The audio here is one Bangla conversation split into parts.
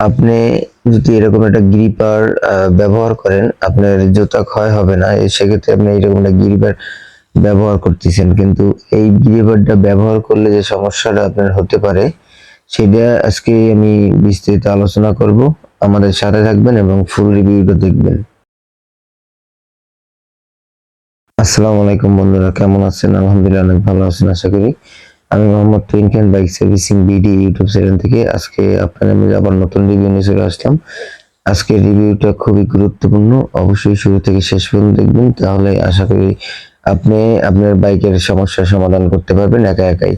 আপনি যদি এরকম একটা গ্রিপার ব্যবহার করেন, আপনার জুতা ক্ষয় হবে না সেক্ষেত্রে আপনি এরকম একটা গ্রিপার ব্যবহার করতেছেন। কিন্তু এই গ্রিপারটা ব্যবহার করলে যে সমস্যাটা আপনার হতে পারে, সেটা আজকে আমি বিস্তারিত আলোচনা করব। আমাদের সাথে থাকবেন এবং ফুল রিভিউটা দেখবেন। আসসালামু আলাইকুম বন্ধুরা, কেমন আছেন? আলহামদুলিল্লাহ, অনেক ভালো আছেন, আশা করি। আমি Mohammad twin bike servicing BD YouTube channel থেকে আজকে আপনাদের আমি আবার নতুন রিভিউ নিয়ে চলে আসলাম। আজকে রিভিউটা খুবই গুরুত্বপূর্ণ। অবশ্যই শুরু থেকে শেষ পর্যন্ত দেখবেন, তাহলে আশা করি আপনি আপনার বাইকের সমস্যার সমাধান করতে পারবেন একা একাই।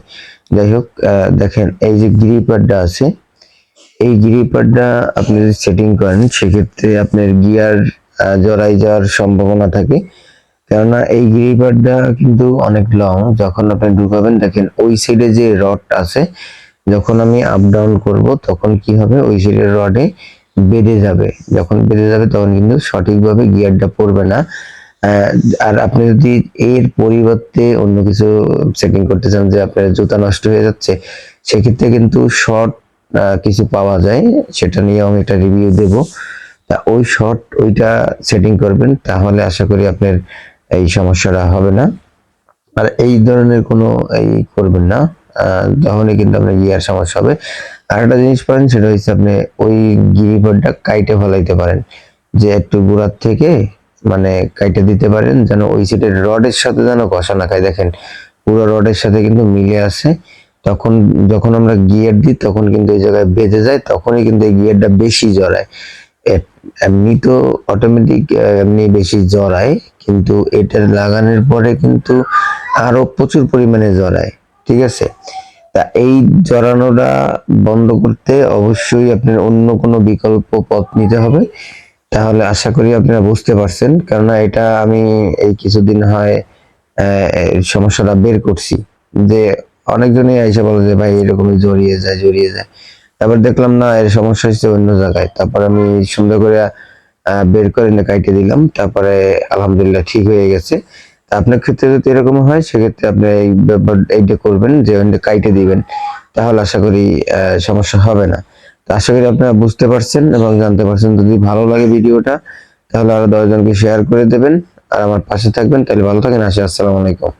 যাই হোক দেখেন, এই যে গ্রিপারটা আছে, এই গ্রিপারটা আপনি যদি সেটিং করেন, সেক্ষেত্রে আপনার গিয়ার জড়াই যাওয়ার সম্ভাবনা থাকে। কেননা এই গ্রিপারটা কিন্তু অনেক লং যখন আপনি ঢুকাবেন দেখেন ওই সাইডে যে রড আছে, যখন আমি আপ ডাউন করব, তখন কি হবে? ওই সাইডের রডে বেঁধে যাবে। যখন বেঁধে যাবে, তখন কিন্তু সঠিকভাবে গিয়ারটা পড়বে না। আর আপনি যদি এর পরিবর্তে অন্য কিছু সেটিং করতে চান যে আপনার জুতা নষ্ট হয়ে যাচ্ছে, সেক্ষেত্রে কিন্তু শর্ট কিছু পাওয়া যায়। সেটা নিয়ে আমি একটা রিভিউ দেব। তা ওই শর্ট ওইটা সেটিং করবেন, তাহলে আশা করি আপনার এই সমস্যাটা হবে না। আর এই ধরনের কোনো এই করবেন না। তখনই কিন্তু আপনার গিয়ার সমস্যা হবে। আর একটা জিনিস পারেন, সেটা হচ্ছে আপনি ওই গিরিপটটা কাইটে ফেলাইতে পারেন। যে একটু গোড়ার থেকে মানে কাইটে দিতে পারেন, যেন ওই সিটের রডের সাথে যেন কষা না খায়। দেখেন, পুরো রডের সাথে কিন্তু মিলে আছে। তখন, যখন আমরা গিয়ার দিই, তখন কিন্তু এই জায়গায় বেঁধে যায়, তখনই কিন্তু এই গিয়ারটা বেশি জড়ায়। এমনি অটোমেটিক এমনি বেশি জড়ায়, কিন্তু এটা লাগানোর পরে কিন্তু আরও প্রচুর পরিমাণে জড়ায়, ঠিক আছে? তা এই জড়ানোটা বন্ধ করতে অবশ্যই আপনার অন্য কোনো বিকল্প পথ নিতে হবে। তাহলে আশা করি আপনারা বুঝতে পারছেন, কেননা এটা আমি এই কিছুদিন হয় সমস্যাটা বের করছি। যে অনেকজনই এসে বলে যে, ভাই, এরকমই জড়িয়ে যায় জড়িয়ে যায়। তারপর দেখলাম, না, এর সমস্যা হচ্ছে অন্য জায়গায়। তারপর আমি সুন্দর করে বের করে কাইটে দিলাম। তারপরে আলহামদুলিল্লাহ ঠিক হয়ে গেছে। তা আপনার ক্ষেত্রে যদি এরকম হয়, সেক্ষেত্রে আপনি এই ব্যাপার, এইটা করবেন যে কাইটে দিবেন। তাহলে আশা করি সমস্যা হবে না। তো আশা করি আপনারা বুঝতে পারছেন এবং জানতে পারছেন। যদি ভালো লাগে ভিডিওটা, তাহলে আরও দশজনকে শেয়ার করে দেবেন। আর আমার পাশে থাকবেন। তাহলে ভালো থাকেন। আসি, আসসালামু আলাইকুম।